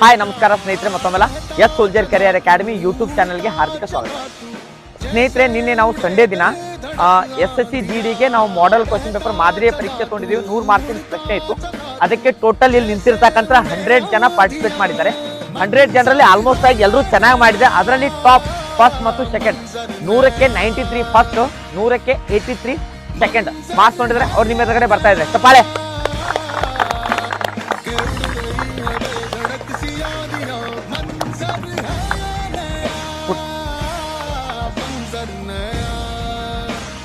Hi, ನಮಸ್ಕಾರ ಸ್ನೇಹಿತರೆ ಮತ್ತೊಮ್ಮೆಲ್ಲ S soldier career academy YouTube ಚಾನಲ್ಗೆ ಹಾರ್ದಿಕ ಸ್ವಾಗತ. ಸ್ನೇಹಿತರೆ, ನಿನ್ನೆ ನಾವು ಸಂಡೇ ದಿನ ಎಸ್ ಎಸ್ ಸಿ ಜಿ ಡಿಗೆ ನಾವು ಮಾಡೆಲ್ ಕ್ವಶನ್ ಪೇಪರ್ ಮಾದರಿಯ ಪರೀಕ್ಷೆ ತೊಗೊಂಡಿದ್ದೀವಿ. ನೂರು ಮಾರ್ಕ್ಸಿನ ಪ್ರಶ್ನೆ ಇತ್ತು. ಅದಕ್ಕೆ ಟೋಟಲ್ ಇಲ್ಲಿ ನಿಂತಿರ್ತಕ್ಕಂಥ ಹಂಡ್ರೆಡ್ ಜನ ಪಾರ್ಟಿಸಿಪೇಟ್ ಮಾಡಿದ್ದಾರೆ. ಹಂಡ್ರೆಡ್ ಜನರಲ್ಲಿ ಆಲ್ಮೋಸ್ಟ್ ಆಗಿ ಎಲ್ಲರೂ ಚೆನ್ನಾಗಿ ಮಾಡಿದೆ. ಅದರಲ್ಲಿ ಟಾಪ್ ಫಸ್ಟ್ ಮತ್ತು ಸೆಕೆಂಡ್ ನೂರಕ್ಕೆ ನೈಂಟಿ ತ್ರೀ ಫಸ್ಟ್ ನೂರಕ್ಕೆ ಏಯ್ಟಿ ತ್ರೀ ಸೆಕೆಂಡ್ ಮಾರ್ಕ್ಸ್ ನೋಡಿದ್ರೆ ಅವ್ರು ನಿಮ್ಮ ಎದುರುಗಡೆ ಬರ್ತಾ ಇದ್ದಾರೆ. ಚಪ್ಪಾಳೆ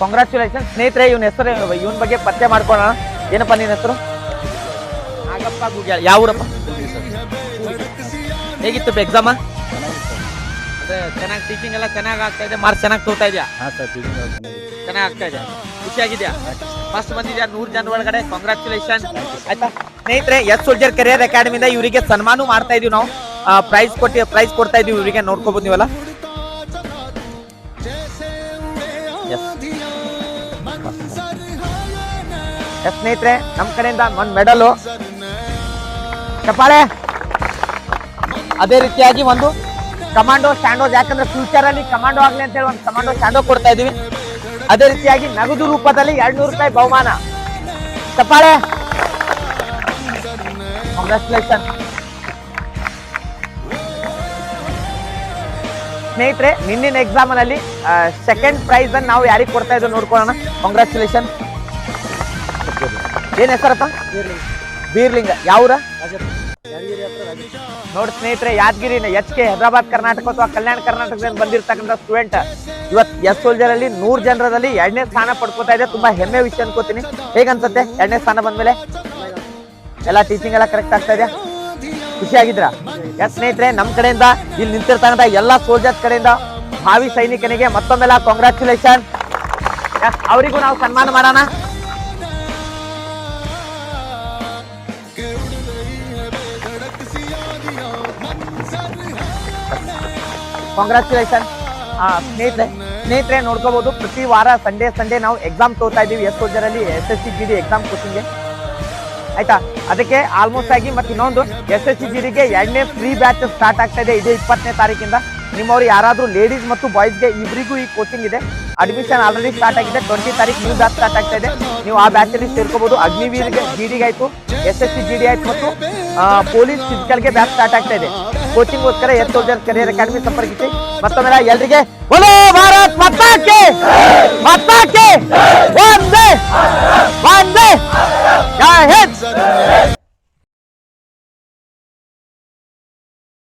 ಕಾಂಗ್ರ್ಯಾಚುಲೇಷನ್ ಸ್ನೇಹಿತರೆ ಇವನ ಹೆಸರು ಇವನ್ ಬಗ್ಗೆ ಪತ್ತೆ ಮಾಡ್ಕೊಳ ಏನಪ್ಪ ನಿನ್ನ ಹೆಸರು? ನಾಗಪ್ಪ ಗುಗ್ಯಾಳ್. ಯಾವೂರಪ್ಪ? ಹೇಗಿತ್ತು ಎಕ್ಸಾಮ ಚೆನ್ನಾಗಿ ಟೀಚಿಂಗ್ ಎಲ್ಲ ಚೆನ್ನಾಗಿ ಆಗ್ತಾ ಇದೆ. ಮಾರ್ಕ್ಸ್ ಚೆನ್ನಾಗಿ ತೋತಾ ಇದೆಯಾ? ಹಾಂ ಸರ್ ಚೆನ್ನಾಗಿ ಆಗ್ತಾ ಇದೆ. ಖುಷಿಯಾಗಿದೆಯಾ? ಫಸ್ಟ್ ಬಂದಿದ್ಯಾ ನೂರು ಜನ ಒಳಗಡೆ? ಕಾಂಗ್ರ್ಯಾಚುಲೇಷನ್ ಆಯ್ತಾ? ಸ್ನೇಹಿತರೆ ಎಸ್ ಸೋಲ್ಜರ್ ಕೆರಿಯರ್ ಅಕಾಡೆಮಿಯಿಂದ ಇವರಿಗೆ ಸನ್ಮಾನ ಮಾಡ್ತಾ ಇದೀವಿ ನಾವು. ಪ್ರೈಸ್ ಕೊಟ್ಟು ಪ್ರೈಸ್ ಕೊಡ್ತಾ ಇದೀವಿ ಇವರಿಗೆ. ನೋಡ್ಕೋಬಹುದು ನೀವಲ್ಲ. ಎಸ್ ಸ್ನೇಹಿತರೆ ನಮ್ಮ ಕಡೆಯಿಂದ ಒಂದು ಮೆಡಲು. ಕಪಾಳೆ. ಅದೇ ರೀತಿಯಾಗಿ ಒಂದು ಕಮಾಂಡೋ ಸ್ಟ್ಯಾಂಡೋಸ್ ಯಾಕಂದ್ರೆ ಫ್ಯೂಚರ್ ಅಲ್ಲಿ ಕಮಾಂಡೋ ಆಗ್ಲಿ ಅಂತ ಹೇಳಿ ಒಂದು ಕಮಾಂಡೋ, ಸ್ಟ್ಯಾಂಡೋ ಕೊಡ್ತಾ ಇದೀವಿ ಅದೇ ರೀತಿಯಾಗಿ ನಗದು ರೂಪದಲ್ಲಿ ಎರಡ್ ನೂರು ರೂಪಾಯಿ ಬಹುಮಾನ. ಚಪ್ಪಾಳೆ ಕಾಂಗ್ರ್ಯಾಚುಲೇಷನ್ ಸ್ನೇಹಿತರೆ ನಿನ್ನಿನ ಎಕ್ಸಾಮ್ ಅಲ್ಲಿ ಸೆಕೆಂಡ್ ಪ್ರೈಸ್ ಅನ್ನು ನಾವು ಯಾರಿಗೆ ಕೊಡ್ತಾ ಇದ್ದೀವಿ ನೋಡ್ಕೊಳ್ಳೋಣ. ಕಾಂಗ್ರ್ಯಾಚುಲೇಷನ್ ಏನ್ ಹೆಸರಪ್ಪ ಬೀರ್ಲಿಂಗ. ಯಾವ್ರ? ನೋಡಿ ಸ್ನೇಹಿತರೆ, ಯಾದಗಿರಿನ ಎಚ್ ಕೆ ಹೈದರಾಬಾದ್ ಕರ್ನಾಟಕ ಅಥವಾ ಕಲ್ಯಾಣ ಕರ್ನಾಟಕದಿಂದ ಬಂದಿರತಕ್ಕಂಥ ಸ್ಟೂಡೆಂಟ್ ಇವತ್ತು ಎಸ್ ಸೋಲ್ಜರ್ ಅಲ್ಲಿ ನೂರ್ ಜನರದಲ್ಲಿ ಎರಡನೇ ಸ್ಥಾನ ಪಡ್ಕೋತಾ ಇದೆ. ತುಂಬಾ ಹೆಮ್ಮೆ ವಿಷಯ ಅನ್ಕೋತೀನಿ. ಹೇಗನ್ಸುತ್ತೆ ಎರಡನೇ ಸ್ಥಾನ ಬಂದ್ಮೇಲೆ? ಎಲ್ಲ ಟೀಚಿಂಗ್ ಎಲ್ಲ ಕರೆಕ್ಟ್ ಆಗ್ತಾ ಇದೆಯಾ? ಖುಷಿಯಾಗಿದ್ರ ಎಸ್ ಸ್ನೇಹಿತರೆ ನಮ್ಮ ಕಡೆಯಿಂದ ಇಲ್ಲಿ ನಿಂತಿರ್ತಕ್ಕಂಥ ಎಲ್ಲ ಸೋಲ್ಜರ್ಸ್ ಕಡೆಯಿಂದ ಭಾವಿ ಸೈನಿಕನಿಗೆ ಮತ್ತೊಮ್ಮೆಲ್ಲ ಕಾಂಗ್ರ್ಯಾಚುಲೇಷನ್ ಅವರಿಗೂ ನಾವು ಸನ್ಮಾನ ಮಾಡೋಣ. ಕಾಂಗ್ರ್ಯಾಚುಲೇಷನ್ ಸ್ನೇಹಿತರೆ ಸ್ನೇಹಿತರೆ ನೋಡ್ಕೋಬಹುದು ಪ್ರತಿ ವಾರ ಸಂಡೇ ಸಂಡೇ ನಾವು ಎಕ್ಸಾಮ್ ತೋರ್ತಾ ಇದೀವಿ ಎಸ್ ಅಲ್ಲಿ S S C G D exam ಕೋಚಿಂಗ್ಗೆ ಆಯ್ತಾ? ಅದಕ್ಕೆ ಆಲ್ಮೋಸ್ಟ್ ಆಗಿ ಮತ್ತೆ ಇನ್ನೊಂದು ಎಸ್ ಎಸ್ ಸಿ ಜಿ ಡಿಗೆ ಎರಡನೇ ಫ್ರೀ ಬ್ಯಾಚ್ ಸ್ಟಾರ್ಟ್ ಆಗ್ತಾ ಇದೆ. ಇದೇ ಇಪ್ಪತ್ತನೇ ತಾರೀಕಿಂದ. ನಿಮ್ಮವರು ಯಾರಾದರೂ ಲೇಡೀಸ್ ಮತ್ತು ಬಾಯ್ಸ್ಗೆ ಇಬ್ಬರಿಗೂ ಈ ಕೋಚಿಂಗ್ ಇದೆ. ಅಡ್ಮಿಷನ್ ಆಲ್ರೆಡಿ ಸ್ಟಾರ್ಟ್ ಆಗಿದೆ. ಟ್ವೆಂಟಿ ತಾರೀಕು ನ್ಯೂ ಬ್ಯಾಚ್ ಸ್ಟಾರ್ಟ್ ಆಗ್ತಾ ಇದೆ. ನೀವು ಆ ಬ್ಯಾಚಲ್ಲಿ ಸೇರ್ಕೋಬಹುದು ಅಗ್ನಿವೀರ್ಗೆ ಜಿ ಡಿಗೆ ಆಯಿತು. S S C G D ಆಯಿತು ಮತ್ತು ಪೊಲೀಸ್ ಫಿಸಿಕಲ್ಗೆ ಬ್ಯಾಚ್ ಸ್ಟಾರ್ಟ್ ಆಗ್ತಾ ಇದೆ. ಕೋಚಿಂಗ್ ಗೋಸ್ಕರ ಎಸ್ ಸೋಲ್ಜರ್ ಕರಿಯರ್ ಅಕಾಡೆಮಿ ಸಂಪರ್ಕಿಸಿ. ಮತ್ತೊಮ್ಮೆ ಎಲ್ರಿಗೆ ಬೋಲೋ ಭಾರತ್ ಮತ್ತಾಕೆ ಮತ್ತಾಕೆ ಒಂದೇ ಒಂದೇ.